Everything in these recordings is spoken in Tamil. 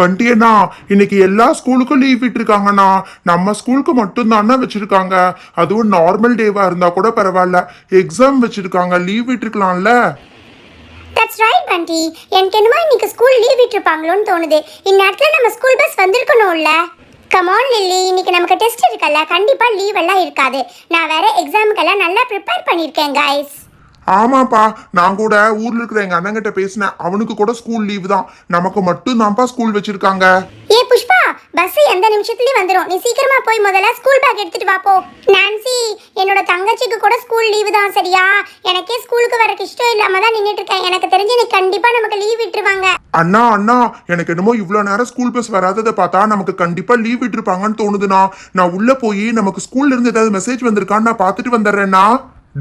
பண்டி அண்ணா இன்னைக்கு எல்லா ஸ்கூலுக்கும் லீவ் விட்டுருக்காங்கண்ணா. நம்ம ஸ்கூலுக்கு மட்டும்தாண்ணா வச்சிருக்காங்க. அதுவும் நார்மல் டேவா இருந்தா கூட பரவாயில்ல. எக்ஸாம் வச்சிருக்காங்க லீவ் விட்டுருக்கலாம்ல. தட்ஸ் ரைட் பண்டி எனக்கு என்னமோ இன்னைக்கு ஸ்கூல் லீவ் விட்டுருப்பாங்களோன்னு தோணுது. இந்நேரத்தில் நம்ம ஸ்கூல் பஸ் வந்திருக்கணும்ல. கமான் லில்லி இன்னைக்கு நமக்கு டெஸ்ட் இருக்கல்ல. கண்டிப்பாக லீவ் எல்லாம் இருக்காது. நான் வேற எக்ஸாமுக்கெல்லாம் நல்லா ப்ரிப்பேர் பண்ணியிருக்கேன் கைஸ் ஆமாப்பா நான் கூட ஊர்ல இருக்கிற எங்க அண்ணங்கிட்ட பேசினேன். அவனுக்கு கூட ஸ்கூல் லீவ் தான். நமக்கு மட்டும் தான்ப்பா ஸ்கூல் வச்சிருக்காங்க. ஏ புஷ்பா பஸ் எந்த நிமிஷத்துலயும் வந்துடும் நீ சீக்கிரமா போய் முதல்ல ஸ்கூல் பேக் எடுத்துட்டு வா போ. நான்சி என்னோட தங்கச்சிக்கு கூட ஸ்கூல் லீவு தான் சரியா? எனக்கே ஸ்கூலுக்கு வரக்கு இஷ்டம் இல்லாம தான் நின்னுட்டு இருக்கேன். எனக்கு தெரிஞ்சு நீ கண்டிப்பா நமக்கு லீவ் விட்டுருவாங்க. அண்ணா அண்ணா எனக்கு என்னமோ இவ்வளோ நேரம் ஸ்கூல் பஸ் வராததை பார்த்தா நமக்கு கண்டிப்பா லீவ் விட்டுருப்பாங்கன்னு தோணுதுண்ணா. நான் உள்ள போய் நமக்கு ஸ்கூல்ல இருந்து ஏதாவது மெசேஜ் வந்திருக்கான்னு நான் பார்த்துட்டு வந்துடுறேன்னா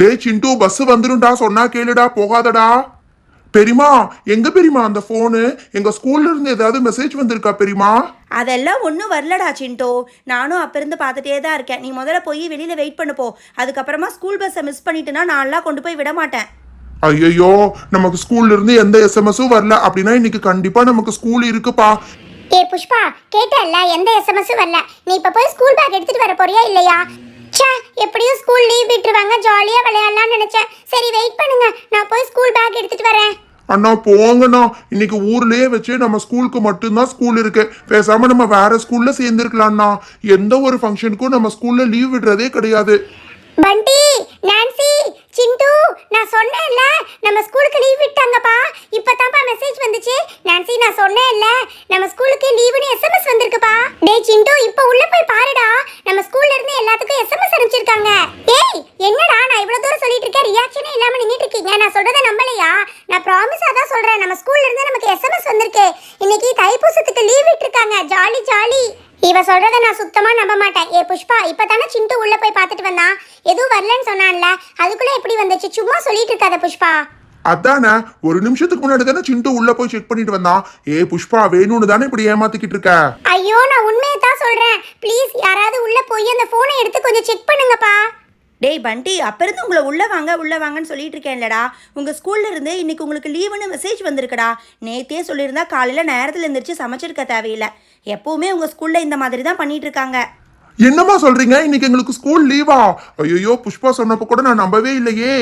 டே சிண்டு பஸ் வந்துரும்டா சொன்னா கேளுடா போகாதடா. பெரியமா எங்க பெரியமா அந்த போனு எங்க ஸ்கூல்ல இருந்து ஏதாவது மெசேஜ் வந்திருக்கா பெரியமா? அதெல்லாம் ஒன்றும் வரலடா சிண்டோ. நானும் அப்போ இருந்து பார்த்துட்டே தான் இருக்கேன். நீ முதல்ல போய் வெளியில் வெயிட் பண்ணு போ. அதுக்கப்புறமா ஸ்கூல் பஸ்ஸை மிஸ் பண்ணிட்டுனா நான்லாம் கொண்டு போய் விட மாட்டேன். ஐயோ நமக்கு ஸ்கூல்ல இருந்து எந்த எஸ்எம்எஸும் வரல. அப்படின்னா இன்னைக்கு கண்டிப்பா நமக்கு ஸ்கூல் இருக்குப்பா. ஏ புஷ்பா கேட்டல்ல எந்த எஸ்எம்எஸும் வரல. நீ இப்ப போய் ஸ்கூல் பேக் எடுத்துட்டு வர போறியா இல்லையா? ச்சே எப்படியும் ஸ்கூல் லீவ் விட்டுருவாங்க ஜாலியா விளையாடலாம்னு நினைச்சேன். சரி வெயிட் பண்ணுங்க. நான் போய் ஸ்கூல் பேக் எடுத்துட்டு வரேன். அண்ணா போங்கண்ணா. இன்னைக்கு ஊர்லயே வச்சு நம்ம ஸ்கூலுக்கு மட்டும்தான் ஸ்கூல் இருக்கு. பேசாம நம்ம வேற ஸ்கூல்ல சேர்ந்துருக்கலாம்ண்ணா. எந்த ஒரு ஃபங்க்ஷனுக்கும் நம்ம ஸ்கூல்ல லீவ் விடுறதே கிடையாது. பண்டி நான்சி சிண்டு நான் சொன்னேன்ல நம்ம ஸ்கூலுக்கு லீவ் விட்டாங்கப்பா. இப்பதான்ப்பா மெசேஜ் வந்துச்சு. நான்சி நான் சொன்னேன்ல நம்ம ஸ்கூலுக்கு லீவுன்னு எஸ்எம்எஸ் வந்திருக்குப்பா. டேய் சிண்டு இப்போ உள்ள போய் பாருடா. நம்ம ஸ்கூல்ல இருந்து எல்லாத்துக்கும் எஸ்எம்எஸ் அனுப்பிச்சிருக்காங்க. ஏய் என்னடா நான் இவ்வளவு தூரம் சொல்லிட்டு இருக்கேன். ரியாக்ஷனே இல்லாம நின்னுட்டு இருக்கீங்க. நான் சொல்றத நம்பலையா? நான் ப்ராமிஸா தான் சொல்றேன். நம்ம ஸ்கூல்ல இருந்து நமக்கு எஸ்எம்எஸ் வந்திருக்கு. இன்னைக்கு தைப்பூசத்துக்கு லீவ் விட்டுருக்காங்க. Jolly jolly. இவ சொல்றத நான் சுத்தமா நம்ப மாட்டேன். ஏ புஷ்பா இப்பதானே சிண்டு உள்ள போய் பார்த்துட்டு வந்தான். எதுவும் வரலன்னு சொன்னான்ல அதுக்குள்ள எப்படி வந்துச்சு? சும்மா சொல்லிட்டு இருக்காத புஷ்பா. அதானே ஒரு நிமிஷத்துக்கு முன்னாடி தானே சிண்டு உள்ள போய் செக் பண்ணிட்டு வந்தான். ஏ புஷ்பா வேணும்னு தானே இப்படி ஏமாத்திக்கிட்டு இருக்க? ஐயோ நான் உண்மையை தான் சொல்றேன். ப்ளீஸ் யாராவது உள்ள போய் அந்த போனை எடுத்து கொஞ்சம் செக் பண்ணுங்கப்பா. டேய் பண்டி அப்போ இருந்து உங்களை உள்ளே வாங்க உள்ளே வாங்கன்னு சொல்லிட்டு இருக்கேன்லடா. உங்கள் ஸ்கூல்ல இருந்து இன்னைக்கு உங்களுக்கு லீவுன்னு மெசேஜ் வந்திருக்குடா. நேத்தே சொல்லியிருந்தா காலையில் நேரத்தில் எந்திரிச்சு சமைச்சிருக்க தேவையில்லை. எப்பவுமே உங்கள் ஸ்கூலில் இந்த மாதிரி தான் பண்ணிட்டு இருக்காங்க. என்னம்மா சொல்றீங்க? இன்னைக்கு எங்களுக்கு ஸ்கூல் லீவா ஐயோ புஷ்பா சொன்னப்ப கூட நான் நம்பவே இல்லையே.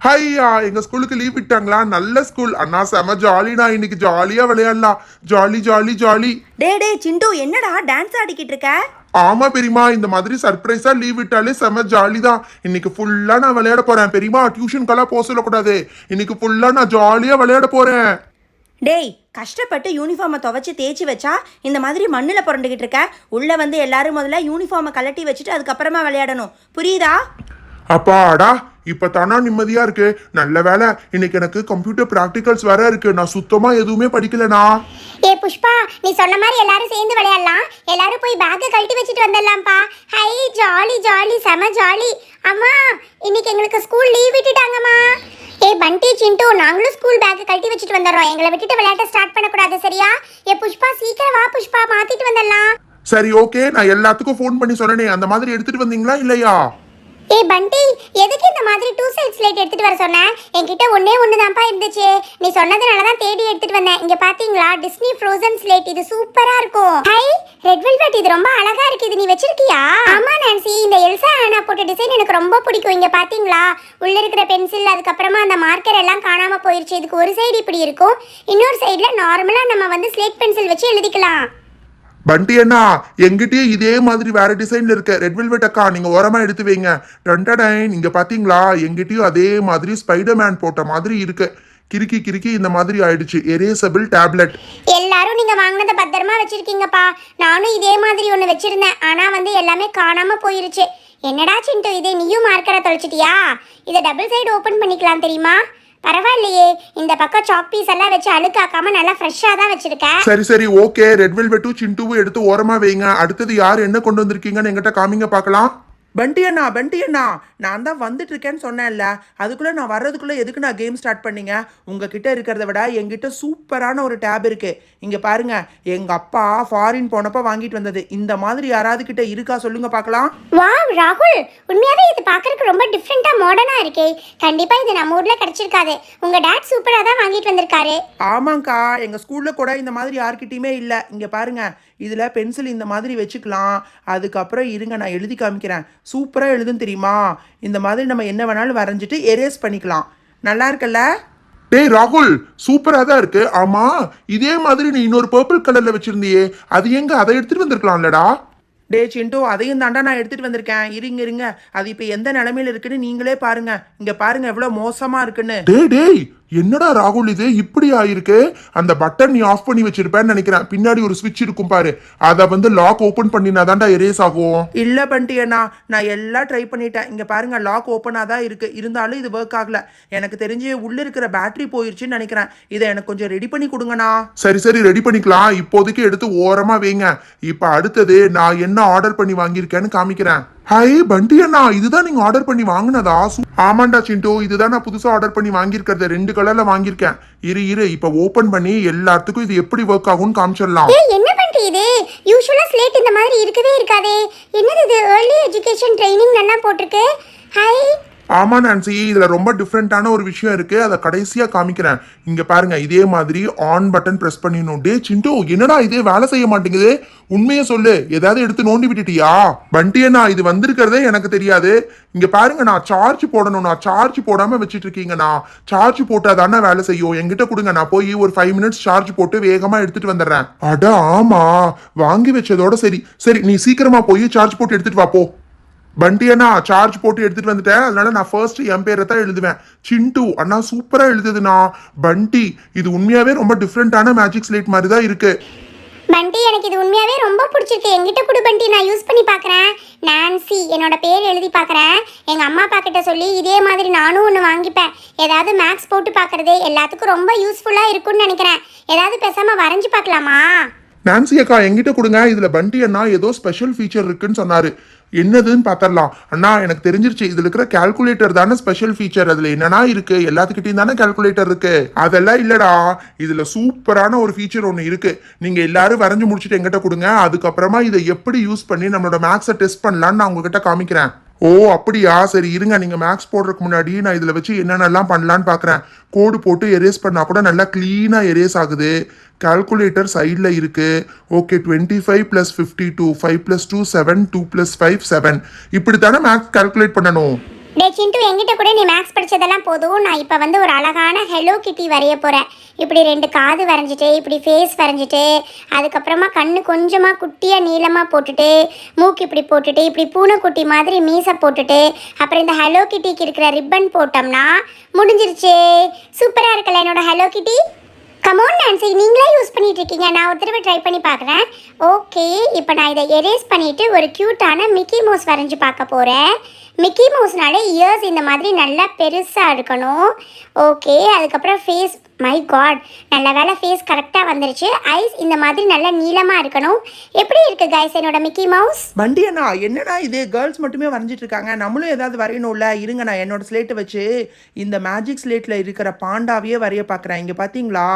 ஹையா எங்க ஸ்கூலுக்கு லீவ் விட்டாங்களா? நல்ல ஸ்கூல் அண்ணா செம ஜாலினா இன்னைக்கு ஜாலியா விளையாடலாம் jolly jolly jolly day day Chintu என்னடா டான்ஸ் ஆடிக்கிட்டு இருக்க? ஆமா பெரியமா இந்த மாதிரி சர்ப்ரைஸா லீவ் விட்டாலே செம ஜாலி தான். இன்னைக்கு ஃபுல்லா நான் விளையாட போறேன். பெரியமா டியூஷனுக்கெல்லாம் போக சொல்லக்கூடாது. இன்னைக்கு ஃபுல்லா நான் ஜாலியா விளையாட போறேன். டேய் கஷ்டப்பட்டு யூனிஃபார்மை துவைச்சி தேய்ச்சி வச்சா இந்த மாதிரி மண்ணில் புரண்டுக்கிட்டு இருக்க? உள்ளே வந்து எல்லாரும் முதல்ல யூனிஃபார்மை கலட்டி வச்சுட்டு அதுக்கப்புறமா விளையாடணும். புரியுதா? அப்பாடா இப்ப தானா நிம்மதியா இருக்கு? நல்ல வேலை இன்னைக்கு எனக்கு கம்ப்யூட்டர் பிராக்டிகல்ஸ் வேற இருக்கு. நான் சுத்தமா எதுவுமே படிக்கலனா ஏ புஷ்பா நீ சொன்ன மாதிரி எல்லாரும் சேர்ந்து விளையாடலாம். எல்லாரும் போய் பேக்கை கழட்டி வச்சுட்டு வந்துடலாம்ப்பா. ஹை ஜாலி ஜாலி செம ஜாலி அம்மா இன்னைக்கு எங்களுக்கு ஸ்கூல் லீவ் விட்டுட்டாங்கம்மா. பண்டி சிண்டு நாங்களும் ஸ்கூல் பேக்கை கழட்டி வச்சுட்டு வந்துடுறோம். எங்களை விட்டுட்டு விளையாட்ட ஸ்டார்ட் பண்ணக்கூடாது சரியா? ஏ புஷ்பா சீக்கிரம் வா புஷ்பா மாத்திட்டு வந்துடலாம். சரி ஓகே நான் எல்லாத்துக்கும் ஃபோன் பண்ணி சொன்னேனே. அந்த மாதிரி எடுத்துட்டு வந்தீங்களா இல்லையா? ஏ பண்டி எதுக்கு இந்த மாதிரி டூ சைட் ஸ்லேட் எடுத்துட்டு வர சொன்னேன் என்கிட்ட ஒன்றே ஒன்று தான்ப்பா இருந்துச்சு. நீ சொன்னதுனால தான் தேடி எடுத்துட்டு வந்தேன். இங்க பாத்தீங்களா? டிஸ்னி ஃப்ரோசன் ஸ்லேட் இது சூப்பரா இருக்கும். ஹை ரெட் வெல்வெட் இது ரொம்ப அழகா இருக்கு. இது நீ வச்சிருக்கியா? ஆமா நான்சி இந்த எல்சா ஆனா போட்ட டிசைன் எனக்கு ரொம்ப பிடிக்கும். இங்க பாத்தீங்களா? உள்ள இருக்கிற பென்சில் அதுக்கப்புறமா அந்த மார்க்கர் எல்லாம் காணாம போயிருச்சு. இதுக்கு ஒரு சைடு இப்படி இருக்கும். இன்னொரு சைடுல நார்மலா நம்ம வந்து ஸ்லேட் பென்சில் வச்சு எழுதிக்கலாம். பண்டி அண்ணா எங்கிட்டயே இதே மாதிரி வேற டிசைன்ல இருக்க ரெட் வெல்வெட் அக்கா நீங்க ஓரமா எடுத்து வைங்க. டண்டடைன் இங்க பாத்தீங்களா? எங்கிட்டயும் அதே மாதிரி ஸ்பைடர் மேன் போட்ட மாதிரி இருக்கு. கிறுக்கி கிறுக்கி இந்த மாதிரி ஆயிடுச்சு. எரேசபிள் டேப்லெட் எல்லாரும் நீங்க வாங்கினத பத்திரமா வச்சிருக்கீங்கப்பா. நானும் இதே மாதிரி ஒன்று வச்சிருந்தேன். ஆனா வந்து எல்லாமே காணாம போயிருச்சு. என்னடா சிண்டு இது நீயும் மார்க்கரை தொலைச்சிட்டியா? இதை டபுள் சைடு ஓபன் பண்ணிக்கலாம் தெரியுமா? பரவாயில்லையே இந்த பக்கம் சாக் பீஸ் எல்லாம் வச்சு அழுக்காக்காம நல்லா ஃப்ரெஷ்ஷாக தான் வச்சிருக்க. சரி சரி ஓகே ரெட் வெல்வெட்டும் சிண்டுவும் எடுத்து ஓரமா வைங்க. அடுத்தது யார் என்ன கொண்டு வந்திருக்கீங்கன்னு எங்கிட்ட காமிங்க பார்க்கலாம். பண்டி அண்ணா பண்டி அண்ணா நான் தான் வந்துட்டு இருக்கேன்னு சொன்னேன்ல. அதுக்குள்ளே நான் வர்றதுக்குள்ளே எதுக்கு நான் கேம் ஸ்டார்ட் பண்ணீங்க? உங்ககிட்ட இருக்கிறத விட என்கிட்ட சூப்பரான ஒரு டேப் இருக்கு. இங்கே பாருங்க எங்கள் அப்பா ஃபாரின் போனப்போ வாங்கிட்டு வந்தது. இந்த மாதிரி யாராவது கிட்ட இருக்கா சொல்லுங்க பார்க்கலாம். வாவ் ராகுல் உண்மையாவே இது பார்க்கறதுக்கு ரொம்ப டிஃப்ரெண்டா மாடர்னா இருக்கே. கண்டிப்பா இது நம்ம ஊர்ல கிடைச்சிருக்காது. உங்க டாட் சூப்பரா தான் வாங்கிட்டு வந்திருக்காரு. ஆமாங்க்கா எங்கள் ஸ்கூலில் கூட இந்த மாதிரி யார்கிட்டயுமே இல்லை. இங்கே பாருங்க இதில் பென்சில் இந்த மாதிரி வச்சுக்கலாம். அதுக்கப்புறம் இருங்க நான் எழுதி காமிக்கிறேன். சூப்பராக எழுதுன்னு தெரியுமா? இந்த மாதிரி நம்ம என்ன வேணாலும் வரைஞ்சிட்டு எரேஸ் பண்ணிக்கலாம். நல்லா இருக்குல்ல? டேய் ராகுல் சூப்பரா தான் இருக்கு. ஆமா இதே மாதிரி நீ இன்னொரு பர்பிள் கலர்ல வச்சிருந்தியே அது எங்க? அதை எடுத்துட்டு வந்திருக்கலாம்லடா. டே சிண்டு அதையும் தாண்டா நான் எடுத்துட்டு வந்திருக்கேன். இருங்க இருங்க. அது இப்போ எந்த நிலமையில இருக்குன்னு நீங்களே பாருங்க. இங்க பாருங்க எவ்வளோ மோசமா இருக்குன்னு. டேய் டேய் என்னடா ராகுல் இது? இப்படி ஆயிருக்கு? அந்த பட்டன் நீ ஆஃப் பண்ணி வச்சிருப்பேன்னு நினைக்கிறேன். பின்னாடி ஒரு சுவிட்ச் இருக்கும் பாரு. அதை வந்து லாக் ஓபன் பண்ணினாதான்டா எரேஸ் ஆகும். இல்ல பண்டியண்ணா நான் எல்லாம் ட்ரை பண்ணிட்டேன். இங்க பாருங்க லாக் ஓப்பனாக தான் இருக்கு. இருந்தாலும் இது ஒர்க் ஆகல. எனக்கு தெரிஞ்சு உள்ள இருக்கிற பேட்டரி போயிருச்சுன்னு நினைக்கிறேன். இதை எனக்கு கொஞ்சம் ரெடி பண்ணி கொடுங்கண்ணா. சரி சரி ரெடி பண்ணிக்கலாம். இப்போதைக்கு எடுத்து ஓரமா வைங்க. இப்ப அடுத்தது நான் என்ன ஆர்டர் பண்ணி வாங்கியிருக்கேன்னு காமிக்கிறேன். ஹாய் பண்டி அண்ணா இதுதான் நீங்க ஆர்டர் பண்ணி வாங்கினதா? ஆமாண்டா சிண்டு இதுதான் நான் புதுசா ஆர்டர் பண்ணி வாங்கியிருக்கிறது ரெண்டு கலர்ல வாங்கியிருக்கேன். இரு இரு இப்ப ஓபன் பண்ணி எல்லாத்துக்கும் இது எப்படி ஒர்க் ஆகும்னு காமிச்சிடலாம். என்ன பண்டி இது? யூஷுவலா ஸ்லேட் இந்த மாதிரி இருக்கவே இருக்காதே. என்னது இது? ஏர்லி எஜுகேஷன் ட்ரைனிங் நல்லா போட்டிருக்கு. ஹாய் ஆமா நான்சி இதுல ரொம்ப டிஃப்ரெண்ட்டான ஒரு விஷயம் இருக்கு. அதை கடைசியா காமிக்கிறேன். இங்க பாருங்க இதே மாதிரி ஆன் பட்டன் பிரஸ் பண்ணிடணும். டே சிண்டு என்னடா இதே? வேலை செய்ய மாட்டேங்குது. உண்மையை சொல்லு. ஏதாவது எடுத்து நோண்டி விட்டுட்டியா? பண்டியண்ணா இது வந்திருக்கிறதே எனக்கு தெரியாது. இங்க பாருங்க நான் சார்ஜ் போடணும். நான் சார்ஜ் போடாம வச்சிட்டு இருக்கீங்கண்ணா சார்ஜ் போட்டா தானே வேலை செய்யும். என்கிட்ட கொடுங்க. நான் போய் ஒரு ஃபைவ் மினிட்ஸ் சார்ஜ் போட்டு வேகமா எடுத்துட்டு வந்துடுறேன். அட ஆமா. வாங்கி வச்சதோட சரி. சரி நீ சீக்கிரமா போய் சார்ஜ் போட்டு எடுத்துட்டு வா போ. பண்டி அண்ணா சார்ஜ் போட்டு எடுத்துட்டு வந்துட்டேன். அதனால நான் ஃபர்ஸ்ட் என் பேரை தான் எழுதுவேன். சிண்டு அண்ணா சூப்பரா எழுதுதுண்ணா. பண்டி இது உண்மையாவே ரொம்ப டிஃப்ரெண்டான மேஜிக் ஸ்லேட் மாதிரி தான் இருக்கு. பண்டி எனக்கு இது உண்மையாவே ரொம்ப பிடிச்சிருக்கு. என்கிட்ட கொடு பண்டி நான் யூஸ் பண்ணி பார்க்குறேன் நான்சி என்னோட பேர் எழுதி பார்க்குறேன் எங்கள் அம்மா அப்பா கிட்ட சொல்லி இதே மாதிரி நானும் ஒன்று வாங்கிப்பேன். ஏதாவது மேக்ஸ் போட்டு பார்க்குறது எல்லாத்துக்கும் ரொம்ப யூஸ்ஃபுல்லாக இருக்கும்னு நினைக்கிறேன். ஏதாவது பேசாமல் வரைஞ்சி பார்க்கலாமா? நான்சி அக்கா எங்கிட்ட கொடுங்க. இதுல பண்டி அண்ணா ஏதோ ஸ்பெஷல் ஃபீச்சர் இருக்குன்னு சொன்னாரு. என்னதுன்னு பார்த்தரலாம் அண்ணா எனக்கு தெரிஞ்சிருச்சு. இதுல இருக்கிற கால்குலேட்டர் தானே ஸ்பெஷல் ஃபீச்சர் அதுல என்னன்னா இருக்கு? எல்லாத்துக்கிட்டையும் தானே கால்குலேட்டர் இருக்கு? அதெல்லாம் இல்லடா. இதுல சூப்பரான ஒரு ஃபீச்சர் ஒன்று இருக்கு. நீங்க எல்லாரும் வரைஞ்சு முடிச்சுட்டு எங்கிட்ட கொடுங்க. அதுக்கப்புறமா இதை எப்படி யூஸ் பண்ணி நம்மளோட மேக்ஸை டெஸ்ட் பண்ணலாம்னு நான் உங்ககிட்ட காமிக்கிறேன். ஓ அப்படியா? சரி இருங்க நீங்கள் மேக்ஸ் போடுறதுக்கு முன்னாடி நான் இதில் வச்சு என்னென்னலாம் பண்ணலான்னு பார்க்குறேன் கோடு போட்டு எரேஸ் பண்ணால் கூட நல்லா க்ளீனாக எரேஸ் ஆகுது. கால்குலேட்டர் சைடில் இருக்குது okay twenty five plus fifty two five plus two seven two plus five seven இப்படி தானே மேக்ஸ் கால்குலேட் பண்ணணும்? டே சிண்டு என்கிட்ட கூட நீ மேக்ஸ் படித்ததெல்லாம் போதும். நான் இப்போ வந்து ஒரு அழகான ஹெலோ கிட்டி வரைய போகிறேன் இப்படி ரெண்டு காது வரைஞ்சிட்டு இப்படி ஃபேஸ் வரைஞ்சிட்டு அதுக்கப்புறமா கண்ணு கொஞ்சமாக குட்டியாக நீளமாக போட்டுட்டு மூக்கு இப்படி போட்டுட்டு இப்படி பூனைக்குட்டி மாதிரி மீசை போட்டுட்டு அப்புறம் இந்த ஹலோ கிட்டிக்கு இருக்கிற ரிப்பன் போட்டோம்னா முடிஞ்சிருச்சு. சூப்பராக இருக்கல என்னோட ஹலோ கிட்டி கமோன் நான்சி நீங்களே யூஸ் பண்ணிட்டு இருக்கீங்க. நான் ஒரு தடவை ட்ரை பண்ணி பார்க்குறேன். ஓகே இப்போ நான் இதை எரேஸ் பண்ணிவிட்டு ஒரு க்யூட்டான மிக்கி மவுஸ் வரைஞ்சி பார்க்க போகிறேன் மிக்கி மவுஸ்னாலே இயர்ஸ் இந்த மாதிரி நல்லா பெருசாக இருக்கணும். ஓகே அதுக்கப்புறம் ஃபேஸ் மை காட் நல்ல வேலை ஃபேஸ் கரெக்டாக வந்துருச்சு. ஐஸ் இந்த மாதிரி நல்லா நீளமாக இருக்கணும். எப்படி இருக்கு கைஸ் என்னோட மிக்கி மவுஸ் வண்டி அண்ணா என்னடா இது? கேர்ள்ஸ் மட்டுமே வரைஞ்சிட்டு இருக்காங்க. நம்மளும் ஏதாவது வரையணும்ல? இருங்க நான் என்னோட ஸ்லேட்டை வச்சு இந்த மேஜிக் ஸ்லேட்டில் இருக்கிற பாண்டாவையே வரைய பார்க்குறேன் இங்கே பார்த்தீங்களா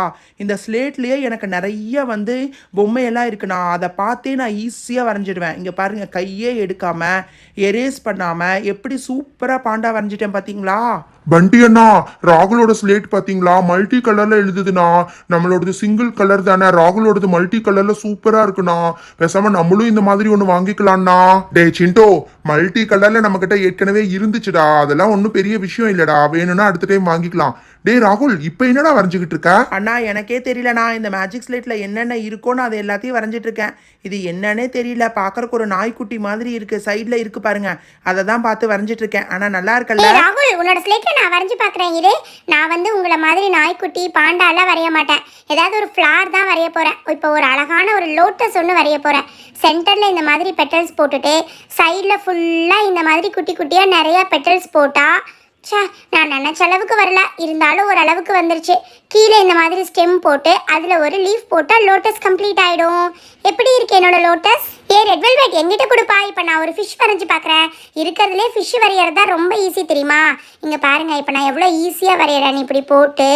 இந்த ஸ்லேட்லேயே எனக்கு நிறைய வந்து பொம்மையெல்லாம் இருக்குண்ணா அதை பார்த்தே நான் ஈஸியாக வரைஞ்சிடுவேன். இங்கே பாருங்கள் கையே எடுக்காமல் எரேஸ் பண்ணாமல் எப்படி சூப்பராக பாண்டா வரைஞ்சிட்டேன் பார்த்தீங்களா பண்டி அண்ணா ராகுலோட ஸ்லேட் பார்த்தீங்களா மல்டி கலர்ல எழுதுதுண்ணா. நம்மளோடது சிங்கிள் கலர் தானே. ராகுலோடது மல்டி கலர்ல சூப்பரா இருக்குண்ணா. பேசாம நம்மளும் இந்த மாதிரி ஒன்று வாங்கிக்கலாம்ண்ணா. டே சிண்டோ மல்டி கலர்ல நம்ம கிட்ட ஏற்கனவே இருந்துச்சுடா. அதெல்லாம் ஒன்றும் பெரிய விஷயம் இல்லடா. வேணும்னா அடுத்த டைம் வாங்கிக்கலாம். டேய் ராகுல் இப்போ என்னடா வரைஞ்சுக்கிட்டு இருக்க? அண்ணா எனக்கே தெரியலண்ணா இந்த மேஜிக் ஸ்லேட்டில் என்னென்ன இருக்கோன்னு அது எல்லாத்தையும் வரைஞ்சிட்டு இருக்கேன். இது என்னன்னே தெரியல. பார்க்கறக்கு ஒரு நாய்க்குட்டி மாதிரி இருக்குது சைடில் இருக்கு பாருங்க. அதை தான் பார்த்து வரைஞ்சிட்டு இருக்கேன். ஆனால் நல்லா இருக்கல்ல? ஏய் ராகுல் உன்னோட ஸ்லேட்ல நான் வரைஞ்சு பார்க்குறேன். இரு. நான் வந்து உங்களை மாதிரி நாய்க்குட்டி பாண்டாலாம் வரைய மாட்டேன். ஏதாவது ஒரு ஃப்ளார் தான் வரைய போகிறேன் இப்போ ஒரு அழகான ஒரு லோட்டஸ் ஒன்று வரைய போகிறேன் சென்டரில் இந்த மாதிரி பெட்டல்ஸ் போட்டுட்டு சைடில் ஃபுல்லாக இந்த மாதிரி குட்டி குட்டியாக நிறைய பெட்டல்ஸ் போட்டால் சே நான் நினச்ச அளவுக்கு வரல. இருந்தாலும் ஓரளவுக்கு வந்துருச்சு. கீழே இந்த மாதிரி ஸ்டெம் போட்டு அதில் ஒரு லீஃப் போட்டால் லோட்டஸ் கம்ப்ளீட் ஆகிடும் எப்படி இருக்கு என்னோட லோட்டஸ் ஏ ரெட் வெல்வெட் எங்கிட்ட கொடுப்பா. இப்போ நான் ஒரு ஃபிஷ் வரைஞ்சி பார்க்குறேன் இருக்கிறதுலே ஃபிஷ் வரைகிறது தான் ரொம்ப ஈஸி தெரியுமா? இங்கே பாருங்க இப்போ நான் எவ்வளோ ஈஸியாக வரைகிறேன் இப்படி போட்டு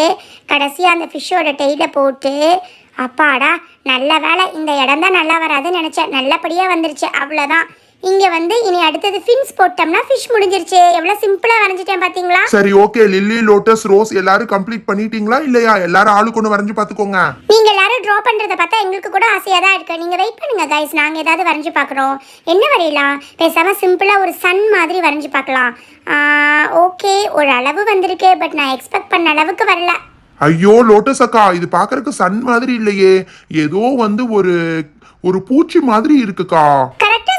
கடைசியாக அந்த ஃபிஷ்ஷோட டெய்ல போட்டு அப்பாடா நல்ல வேலை இந்த இடம் தான் நல்லா வராதுன்னு நினச்சேன். நல்லபடியாக வந்துருச்சு. அவ்வளோதான் இங்கே வந்து இனி அடுத்தது ஃபின்ஸ் போட்டோம்னா ஃபிஷ் முடிஞ்சிருச்சு. எவ்வளோ சிம்பிளாக வரைஞ்சிட்டேன் பார்த்தீங்களா சரி ஓகே லில்லி லோட்டஸ் ரோஸ் எல்லாரும் கம்ப்ளீட் பண்ணிட்டீங்களா இல்லையா? எல்லாரும் ஆளுக்கு ஒன்று வரைஞ்சு பார்த்துக்கோங்க நீங்க எல்லாரும் ட்ரா பண்றத பார்த்தா எங்களுக்கு கூட ஆசையா தான் இருக்கு. நீங்க வெயிட் பண்ணுங்க கைஸ் நாங்க ஏதாவது வரைஞ்சு பார்க்குறோம் என்ன வரையலாம்? பேசாம சிம்பிளா ஒரு சன் மாதிரி வரைஞ்சு பார்க்கலாம் ஓகே ஒரு அளவு வந்திருக்கு பட் நான் எக்ஸ்பெக்ட் பண்ண அளவுக்கு வரல. ஐயோ லோட்டஸ் அக்கா இது பார்க்கறதுக்கு சன் மாதிரி இல்லையே. ஏதோ வந்து ஒரு ஒரு பூச்சி மாதிரி இருக்குக்கா.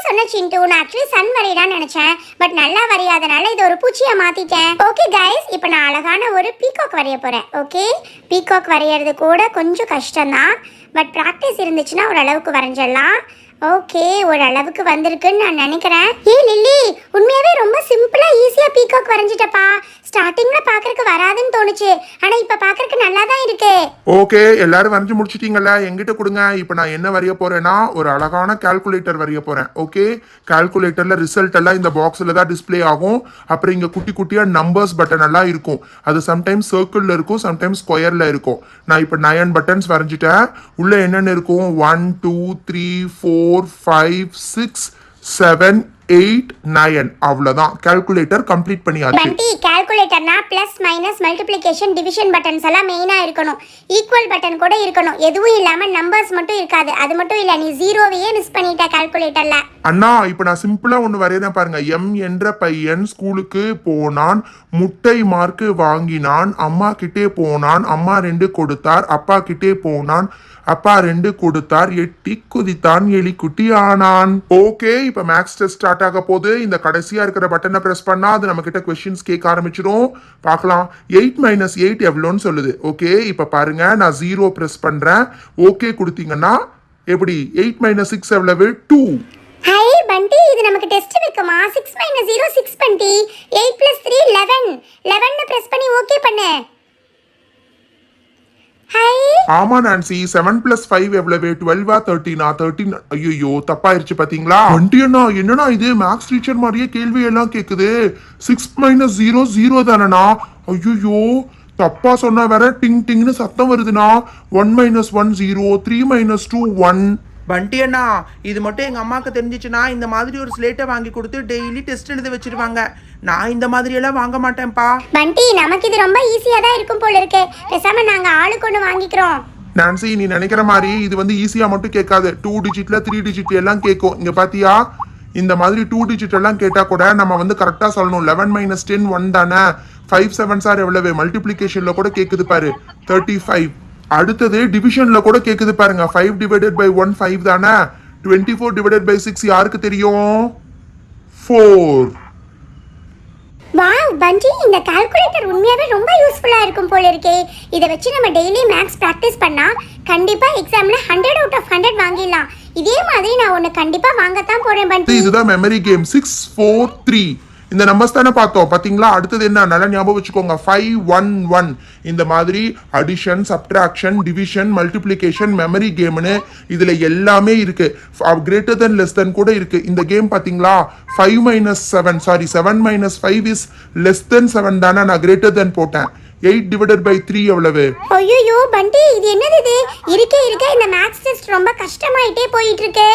சொன்ன சிண்டு நான் ஆக்சுவலி சன் வரையலாம்னு நினைச்சேன். பட் நல்லா வரையாதனால இது ஒரு பூச்சியா மாத்திட்டேன். ஓகே கைஸ் இப்போ நான் அழகான ஒரு பீகாக் வரைய போறேன். ஓகே பீகாக் வரைகிறது கூட கொஞ்சம் கஷ்டம்தான். பட் ப்ராக்டிஸ் இருந்துச்சுன்னா ஒரு அளவுக்கு வரைஞ்சிடலாம். ஓகே ஒரு அளவுக்கு வந்திருக்குன்னு நான் நினைக்கிறேன். ஏ லில்லி உண்மையாவே ரொம்ப சிம்பிளா ஈஸியா பீகாக் வரைஞ்சிட்டப்பா ஸ்டார்டிங்ல பாக்குறதுக்கு வராதுன்னு தோணுச்சு. ஆனா இப்ப பாக்குறதுக்கு நல்லா தான் இருக்கு. ஓகே எல்லாரும் வரைஞ்சு முடிச்சிட்டீங்கல்ல? எங்கிட்ட கொடுங்க. இப்போ நான் என்ன வரைய போறேன்னா ஒரு அழகான கால்குலேட்டர் வரைய போறேன். ஓகே? கால்குலேட்டர்ல ரிசல்ட் எல்லாம் இந்த பாக்ஸ்ல தான் டிஸ்ப்ளே ஆகும். அப்புறம் இங்க குட்டி குட்டியா நம்பர்ஸ் பட்டன் எல்லாம் இருக்கும். அது சம்டைம்ஸ் சர்க்கிள்ல இருக்கும் சம்டைம்ஸ் ஸ்கொயர்ல இருக்கும். நான் இப்போ நயன் பட்டன்ஸ் வரைஞ்சிட்டேன். உள்ள என்னென்ன இருக்கும்? One two three four five six seven eight nine அவ்வளோதான் கால்குலேட்டர் கம்ப்ளீட் பண்ணியாச்சு. Bunty கால்குலேட்டர்னா plus minus multiplication division buttons எல்லாம் மெயினாக இருக்கணும். ஈக்குவல் பட்டன் கூட இருக்கணும். எதுவும் இல்லாமல் நம்பர்ஸ் மட்டும் இருக்காது. அது மட்டும் இல்லை நீ ஜீரோவையே மிஸ் பண்ணிட்ட கால்குலேட்டரில் அண்ணா இப்போ நான் சிம்பிளா ஒன்று வரையறேன் பாருங்க. எம் என்ற பையன் ஸ்கூலுக்கு போனான். முட்டை மார்க்கு வாங்கினான். அம்மா கிட்டே போனான். அம்மா ரெண்டு கொடுத்தார். அப்பா கிட்டே போனான். அப்பா ரெண்டு கொடுத்தார். எட்டி குதித்தான். எலிக்குட்டி ஆனான். ஓகே இப்போ மேக்ஸ் டெஸ்ட் ஸ்டார்ட் ஆக போகுது இந்த கடைசியாக இருக்கிற பட்டனை ப்ரெஸ் பண்ணால் அது நம்மக்கிட்ட கொஷின்ஸ் கேட்க ஆரம்பிச்சிடும் பார்க்கலாம். எயிட் மைனஸ் எயிட் எவ்வளோன்னு சொல்லுது. ஓகே இப்போ பாருங்க நான் ஜீரோ ப்ரெஸ் பண்ணுறேன் ஓகே கொடுத்தீங்கன்னா எப்படி? எயிட் மைனஸ் சிக்ஸ் எவ்வளவு? டூ ஹை பண்டி இது நமக்கு test வைக்குமா six minus zero six Bunty eight plus three eleven eleven press பண்ணி ஓகே பண்ணு. ஆமா நான்சி செவன் பிளஸ் ஃபைவ் எவ்வளவு? டுவெல்வா தேர்ட்டீனா தேர்ட்டீன் ஐயோ தப்பாயிருச்சு பாத்தீங்களா? வண்டியண்ணா என்னண்ணா இது? மேக்ஸ் டீச்சர் மாதிரியே கேள்வி எல்லாம் கேக்குது. சிக்ஸ் மைனஸ் ஜீரோ ஜீரோ தானண்ணா? ஐயோ தப்பா சொன்னா வேற டிங் டிங்னு சத்தம் வருதுண்ணா. One minus one zero three minus two one Bunty அண்ணா இது மட்டும் எங்கள் அம்மாவுக்கு தெரிஞ்சிச்சுன்னா இந்த மாதிரி ஒரு ஸ்லேட்டை வாங்கி கொடுத்து டெய்லி டெஸ்ட் எழுத வச்சிருவாங்க. நான் இந்த மாதிரியெல்லாம் வாங்க மாட்டேன்ப்பா. பண்டி நமக்கு இது ரொம்ப ஈஸியாக தான் இருக்கும் போல இருக்கு. பேசாம நாங்க ஆளுக்கு ஒன்று வாங்கிக்கிறோம். நான்சி நீ நினைக்கிற மாதிரி இது வந்து ஈஸியா மட்டும் கேட்காது. டூ டிஜிட்ல த்ரீ டிஜிட் எல்லாம் கேட்கும். இங்க பாத்தியா? இந்த மாதிரி டூ டிஜிட் எல்லாம் கேட்டா கூட நம்ம வந்து கரெக்டா சொல்லணும். லெவன் மைனஸ் டென் ஒன் தானே? ஃபைவ் செவன் சார் எவ்வளவு? மல்டிப்ளிகேஷன்ல கூட கேக்குது பாரு. தேர்ட்டி ஃபைவ் அடுத்தது டிவிஷன்ல கூட கேக்குது பாருங்க. Five divided by one five தானே? Twenty four divided by six யாருக்கு தெரியும்? ஃபோர் வாவ் பண்டி இந்த கால்குலேட்டர் உண்மையாவே ரொம்ப யூஸ்ஃபுல்லா இருக்கும் போல இருக்கே. இதை வச்சு நம்ம டெய்லி மேக்ஸ் ப்ராக்டிஸ் பண்ணா கண்டிப்பா எக்ஸாம்ல ஹண்ட்ரட் அவுட் ஆஃப் ஹண்ட்ரட் வாங்கிடலாம். இதே மாதிரி நான் ஒன்று கண்டிப்பா வாங்கத்தான் போறேன் பண்டி இதுதான் memory game six four three இந்த நம்பர்ஸ் தானே பார்த்தோம். பார்த்தீங்களா? அடுத்தது என்ன? நல்லா ஞாபகம் வச்சுக்கோங்க. ஃபைவ் ஒன் ஒன் இந்த மாதிரி addition subtraction division multiplication memory கேம்னு இதில் எல்லாமே இருக்குது கிரேட்டர் தென் லெஸ் தென் கூட இருக்குது இந்த கேம் பார்த்தீங்களா? Five minus seven sorry seven minus five is less than seven தானே. நான் கிரேட்டர் தென் போட்டேன். எயிட் டிவைடட் பை த்ரீ எவ்வளவு? ஐயோ பண்டி இது என்னது இது? இருக்கே இருக்க. இந்த மேக்ஸ் டெஸ்ட் ரொம்ப கஷ்டமாயிட்டே போயிட்டு இருக்கு.